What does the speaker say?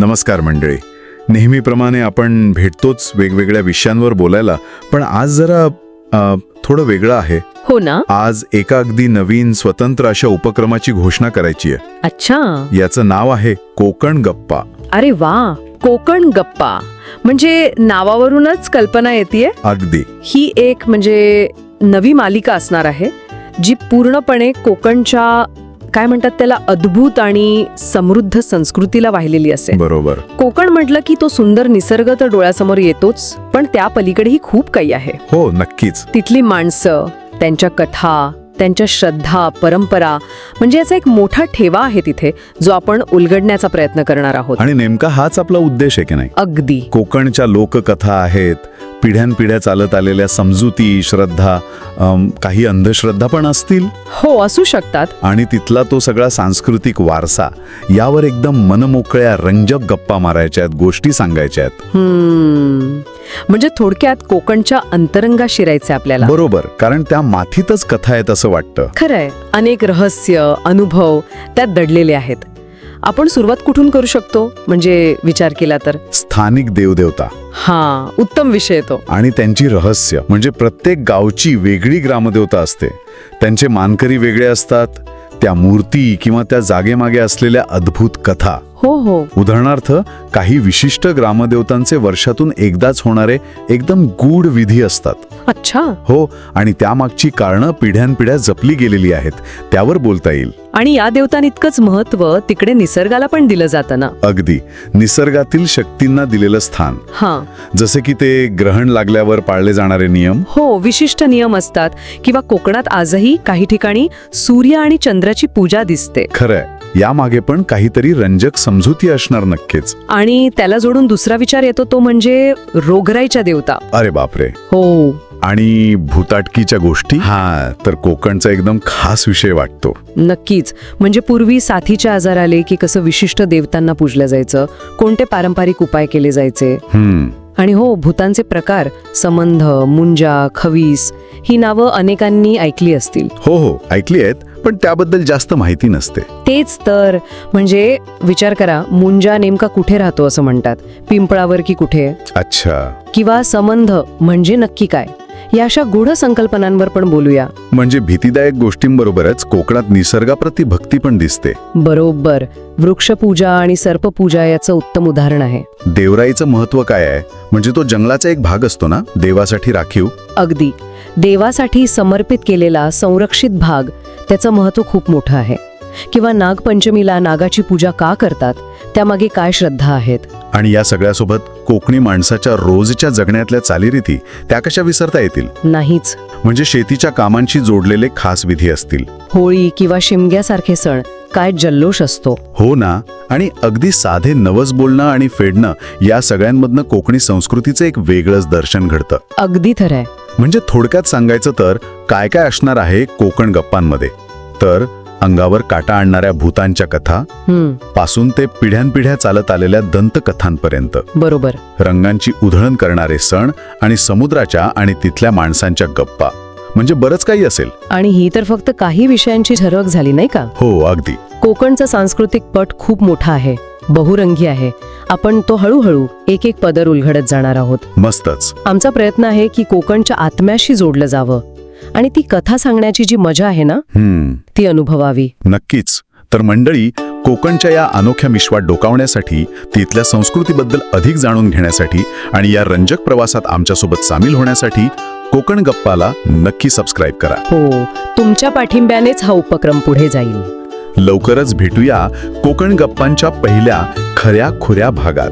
नमस्कार मंडळी. नेहमीप्रमाणे आपण भेटतोच वेगवेगळ्या विषयांवर बोलायला पण आज जरा अ, थोडं वेगळं आहे. हो ना? आज एका अगदी नवीन स्वतंत्र अशा उपक्रमाची घोषणा करायची आहे. अच्छा. याचं नाव आहे कोकण गप्पा. अरे वा! कोकण गप्पा. म्हणजे नावावरूनच कल्पना येते अगदी. ही एक म्हणजे नवी मालिका असणार आहे जी पूर्णपणे कोकणच्या काय म्हणतात त्याला अद्भुत आणि समृद्ध संस्कृतीला वाहिलेली असेल. बरोबर. कोकण म्हटलं की तो सुंदर निसर्ग तर डोळ्यासमोर येतोच पण त्या पलीकडेही खूप काही आहे. हो नक्कीच. तिथली माणसं त्यांच्या कथा त्यांच्या श्रद्धा परंपरा म्हणजे याचा एक मोठा ठेवा आहे तिथे जो आपण उलगडण्याचा प्रयत्न करणार आहोत. आणि नेमका हाच आपला उद्देश आहे की नाही? अगदी. कोकणच्या लोककथा आहेत पिढ्यानपिढ्या चालत आलेल्या समजुती श्रद्धा काही अंधश्रद्धा पण असतील? हो असू शकतात. आणि तिथला तो सगळा सांस्कृतिक वारसा यावर एकदम मनमोकळ्या रंजक गप्पा मारायच्या आहेत गोष्टी सांगायच्या आहेत. म्हणजे थोडक्यात कोकणच्या अंतरंगा शिरायचे आपल्याला. बरोबर कारण त्या माथीतच कथा आहेत असं वाटतं. खरंय. अनेक रहस्य अनुभव त्यात दडलेले आहेत. आपण सुरुवात कुठून करू शकतो? म्हणजे विचार केला तर. स्थानिक देवदेवता. हा उत्तम विषय येतो आणि त्यांची रहस्य म्हणजे प्रत्येक गावची वेगळी ग्रामदेवता असते. त्यांचे मानकरी वेगळे असतात. त्या मूर्ती किंवा त्या जागेमागे असलेल्या अद्भुत कथा हो हो. उदाहरणार्थ काही विशिष्ट ग्रामदेवतांचे वर्षातून एकदाच होणारे एकदम गूढ विधी असतात. अच्छा. हो आणि त्यामागची कारणं पिढ्यानपिढ्या जपली गेलेली आहेत त्यावर बोलता येईल. आणि या देवतांइतकंच महत्त्व तिकडे निसर्गाला पण दिलं जातं ना? अगदी. निसर्गातील शक्तींना दिलेलं स्थान. हा. जसे की ते ग्रहण लागल्यावर पाळले जाणारे नियम. हो विशिष्ट नियम असतात. किंवा कोकणात आजही काही ठिकाणी सूर्य आणि चंद्राची पूजा दिसते. खरंय. यामागे पण काहीतरी रंजक समजुती असणार नक्कीच. आणि त्याला जोडून दुसरा विचार येतो तो म्हणजे रोगराईच्या देवता. अरे बापरे. हो. आणि भूताटकीच्या गोष्टी? हा तर कोकणचा एकदम खास विषय वाटतो. नक्कीच. म्हणजे पूर्वी साथीचे आजार आले की कसं विशिष्ट देवतांना पूजलं जायचं कोणते पारंपरिक उपाय केले जायचे? हम्म. आणि हो भूतांचे प्रकार संबंध मुंजा खवीस ही नावं अनेकांनी ऐकली असतील. हो हो ऐकली आहेत. पण त्याबद्दल जास्त माहिती नसते. तेच तर. म्हणजे विचार करा मुंजा नेमका कुठे राहतो असं म्हणतात? पिंपळावर की कुठे? अच्छा. किंवा संबंध म्हणजे नक्की काय? या अशा गूढ संकल्पनांवर पण बोलूया. म्हणजे भीतीदायक गोष्टींबरोबरच कोकणात निसर्गाप्रती भक्ती पण दिसते. बरोबर. वृक्षपूजा आणि सर्पपूजा याचं उत्तम उदाहरण आहे. देवराईचं महत्त्व काय आहे? म्हणजे तो जंगलाचा एक भाग असतो ना? देवासाठी राखीव? अगदी. देवासाठी समर्पित केलेला संरक्षित भाग. त्याचं महत्त्व खूप मोठं आहे. किंवा नागपंचमीला नागाची पूजा का करतात त्यामागे काय श्रद्धा आहेत? आणि या सगळ्यासोबत कोकणी माणसाच्या रोजच्या जगण्यातल्या चालीरीती त्या कशा विसरता येतील? नाहीच. म्हणजे शेतीच्या कामांशी जोडलेले खास विधी असतील. होळी किंवा शिमग्यासारखे सण काय जल्लोष असतो? हो ना. आणि अगदी साधे नवस बोलणं आणि फेडणं या सगळ्यांमधनं कोकणी संस्कृतीचं एक वेगळंच दर्शन घडतं. अगदी खरंय. म्हणजे थोडक्यात सांगायचं तर काय काय असणार आहे कोकण गप्पांमध्ये? तर अंगावर काटा आणणाऱ्या भूतांच्या कथा पासून ते पिढ्यानपिढ्या चालत आलेल्या दंतकथांपर्यंत. बरोबर. रंगांची उधळण करणारे सण आणि समुद्राच्या आणि तिथल्या माणसांच्या गप्पा. म्हणजे बरंच काही असेल. आणि ही तर फक्त काही विषयांची झलक झाली नाही का? हो अगदी. कोकणचा सांस्कृतिक पट खूप मोठा आहे. बहुरंगी आहे. आपण तो हळूहळू एक एक पदर उलघडत जाणार आहोत. मस्तच. आमचा प्रयत्न आहे की कोकणच्या आत्म्याशी जोडलं जावं. आणि ती कथा सांगण्याची जी मजा आहे ना हम्म. ती अनुभवावी. नक्कीच. तर मंडळी कोकणच्या या अनोख्या मिश्वात डोकावण्यासाठी तिथल्या संस्कृतीबद्दल अधिक जाणून घेण्यासाठी आणि या रंजक प्रवासात आमच्यासोबत सामील होण्यासाठी कोकण गप्पाला नक्की सबस्क्राईब करा. हो तुमच्या पाठिंब्यानेच हा उपक्रम पुढे जाईल. लवकरच भेटूया कोकण गप्पांच्या पहिल्या खऱ्या खुऱ्या भागात.